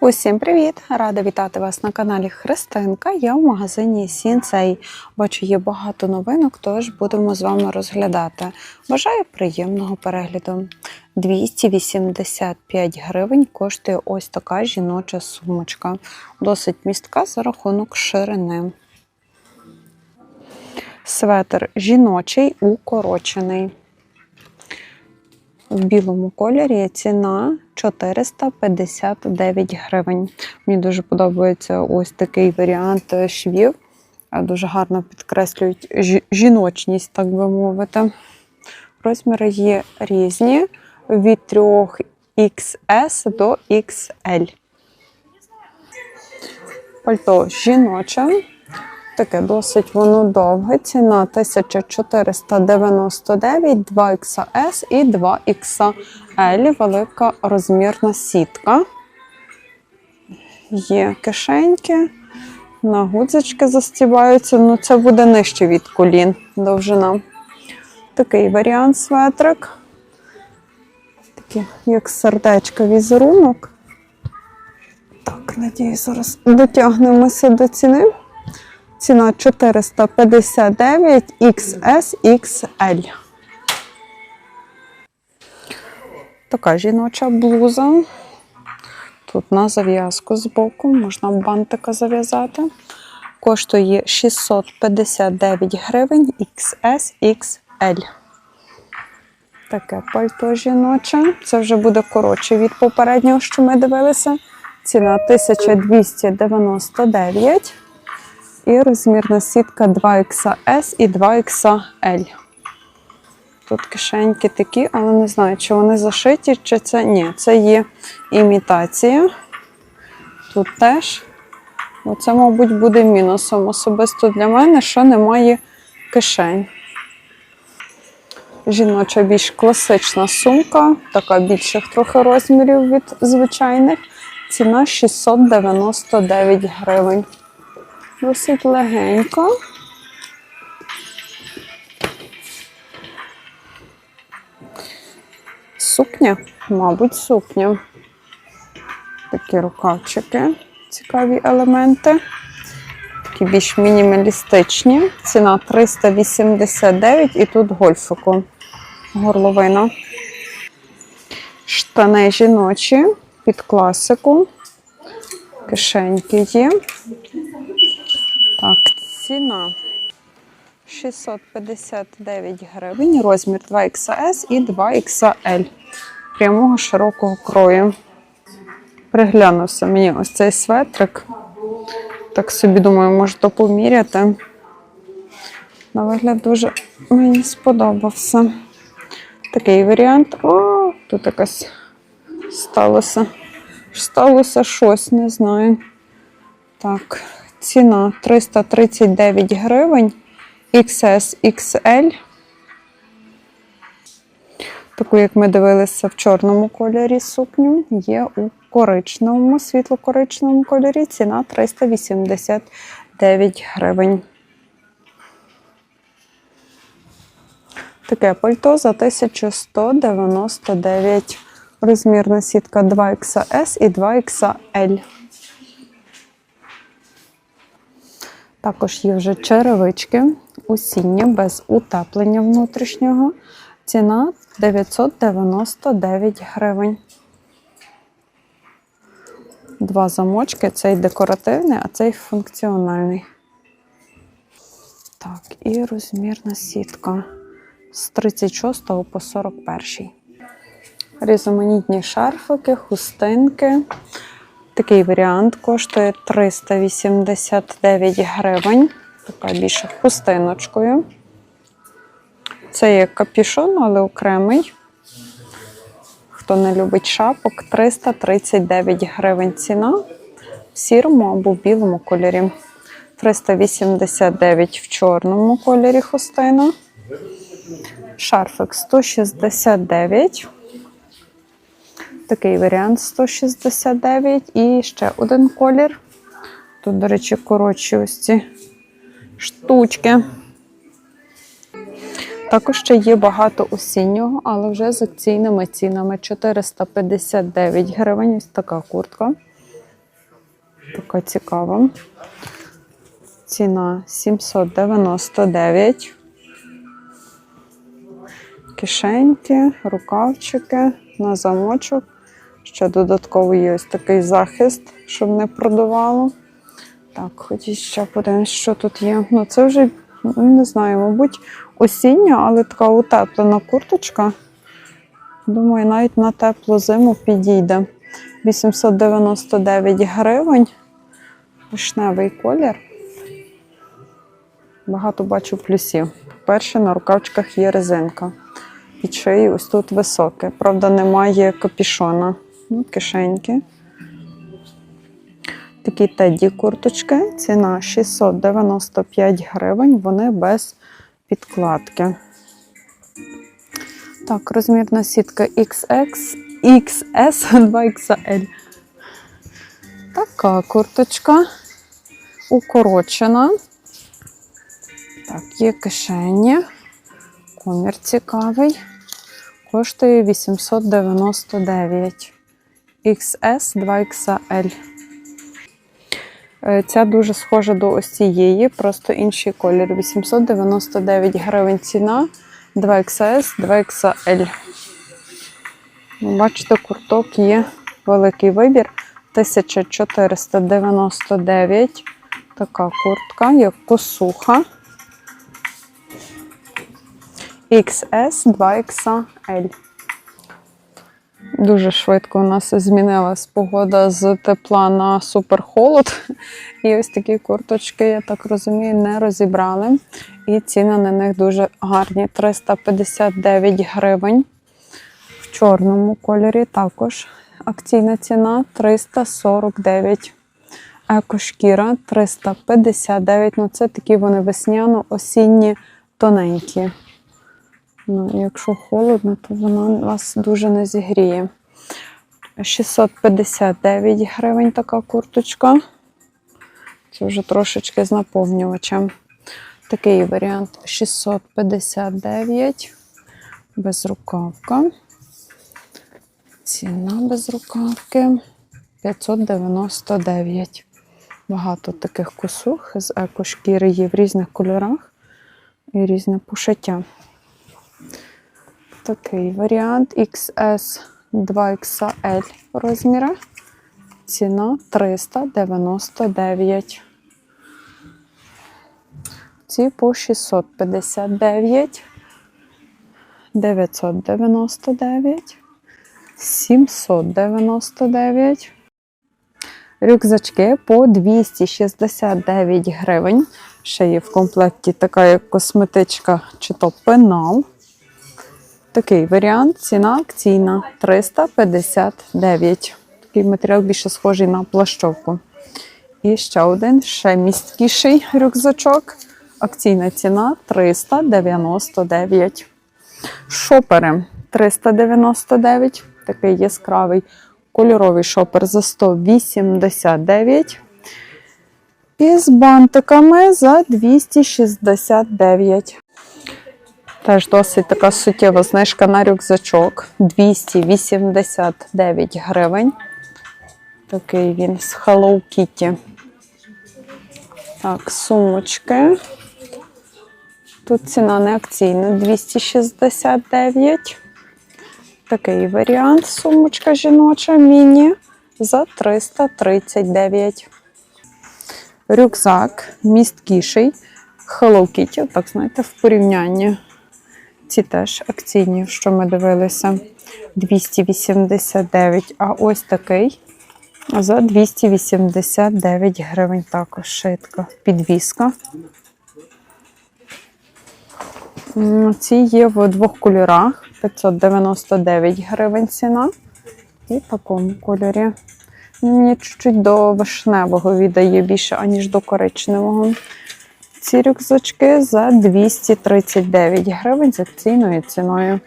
Усім привіт! Рада вітати вас на каналі Христинка. Я в магазині Сінцей. Бачу, є багато новинок, тож будемо з вами розглядати. Бажаю приємного перегляду. 285 гривень коштує ось така жіноча сумочка. Досить містка за рахунок ширини. Светр жіночий укорочений. В білому кольорі ціна 459 гривень. Мені дуже подобається ось такий варіант швів. Дуже гарно підкреслюють жіночність, так би мовити. Розміри є різні від 3XS до XL. Пальто жіноче. Таке досить воно довге. Ціна 1499, 2XS і 2XL. Велика розмірна сітка. Є кишеньки, на гудзички застібаються. Ну, це буде нижче від колін довжина. Такий варіант светрик. Такий, як сердечко візерунок. Так, надію, зараз дотягнемося до ціни. Ціна 459 XS. Така жіноча блуза. Тут на зав'язку з боку, можна бантика зав'язати. Коштує 659 гривень XS XL. Таке пальто жіноче. Це вже буде коротше від попереднього, що ми дивилися. Ціна 1299. І розмірна сітка 2XS і 2XL. Тут кишеньки такі, але не знаю, чи вони зашиті, чи це ні. Це є імітація. Тут теж. Оце, мабуть, буде мінусом особисто для мене, що немає кишень. Жіноча більш класична сумка, така більших трохи розмірів від звичайних. Ціна 699 гривень. Досить легенько. Сукня, мабуть, сукня. Такі рукавчики, цікаві елементи. Такі більш мінімалістичні. Ціна 389 і тут гольфику. Горловина. Штани жіночі під класику. Кишеньки є. Так, ціна 659 гривень, розмір 2XS і 2XL прямого широкого крою. Приглянувся мені ось цей светрик. Так собі думаю, можете поміряти. На вигляд дуже мені сподобався. Такий варіант. О, тут якось сталося. Сталося щось, не знаю. Так, ціна 339 гривень. XS XL. Таку, як ми дивилися в чорному кольорі сукню, є у коричневому, світло-коричневому кольорі. Ціна 389 гривень. Таке пальто за 1199. Розмірна сітка 2XS і 2XL. Також є вже черевички осіння без утеплення внутрішнього. Ціна 999 гривень. Два замочки, цей декоративний, а цей функціональний. Так, і розмірна сітка з 36 по 41. Різноманітні шарфики, хустинки. Такий варіант коштує 389 гривень. Така більше хустиночкою. Це є капюшон, але окремий. Хто не любить шапок, 339 гривень ціна в сірому або в білому кольорі. 389 в чорному кольорі хустина. Шарфик 169. Такий варіант 169 і ще один колір. Тут, до речі, коротші ось ці штучки. Також ще є багато осіннього, але вже з акційними цінами 459 гривень. Ось така куртка. Така цікава. Ціна 799. Кишеньки, рукавчики на замочок. Ще додатково є ось такий захист, щоб не продувало. Так, ходіть ще подивимось, що тут є. Ну, це вже, ну, не знаю, мабуть, осіння, але така утеплена курточка. Думаю, навіть на теплу зиму підійде. 899 гривень. Вишневий колір. Багато бачу плюсів. По-перше, на рукавчиках є резинка. Під шиєю ось тут високе. Правда, немає капішона. Ну, кишеньки. Такі теді курточки. Ціна 695 гривень. Вони без підкладки. Так, розмірна сітка XX, XS 2XL. Така курточка укорочена. Так, є кишені. Комір цікавий. Коштує 899. XS 2XL. Е, Ця дуже схожа до ось цієї, просто інший колір. 899 гривень ціна. 2XS, 2XL. Ну, Бачите, курток є великий вибір. 1499. Така куртка, як косуха. XS, 2XL. Дуже швидко у нас змінилась погода з тепла на суперхолод. І ось такі курточки, я так розумію, не розібрали. І ціни на них дуже гарні. 359 гривень. В чорному кольорі також акційна ціна 349. Екошкіра 359. Ну, це такі вони весняно-осінні тоненькі. Ну, якщо холодно, то вона вас дуже не зігріє. 659 гривень така курточка. Це вже трошечки з наповнювачем. Такий варіант 659. Безрукавка. Ціна безрукавки 599. Багато таких косух з екошкіри є в різних кольорах і різне пошиття. Такий варіант XS 2XL розміри. Ціна 399. Ці по 659, 999, 799. Рюкзачки по 269 гривень. Ще є в комплекті така як косметичка чи то пенал. Такий варіант, ціна акційна 359. Такий матеріал більше схожий на плащовку. І ще один, ще місткіший рюкзачок. Акційна ціна 399. Шопери 399. Такий яскравий кольоровий шопер за 189. І з бантиками за 269. Теж досить така суттєва знижка на рюкзачок 289 гривень. Такий він з Hello Kitty. Так, сумочки. Тут ціна не акційна 269. Такий варіант сумочка жіноча міні за 339. Рюкзак місткіший. Hello Kitty, так знаєте, в порівнянні. Ці теж акційні, що ми дивилися, 289. А ось такий за 289 гривень. Також шитка, підвіска. Ці є в двох кольорах. 599 гривень ціна. І в такому кольорі. Мені чуть-чуть до вишневого віддає більше, аніж до коричневого. Ці рюкзачки за 239 гривень з акційною ціною.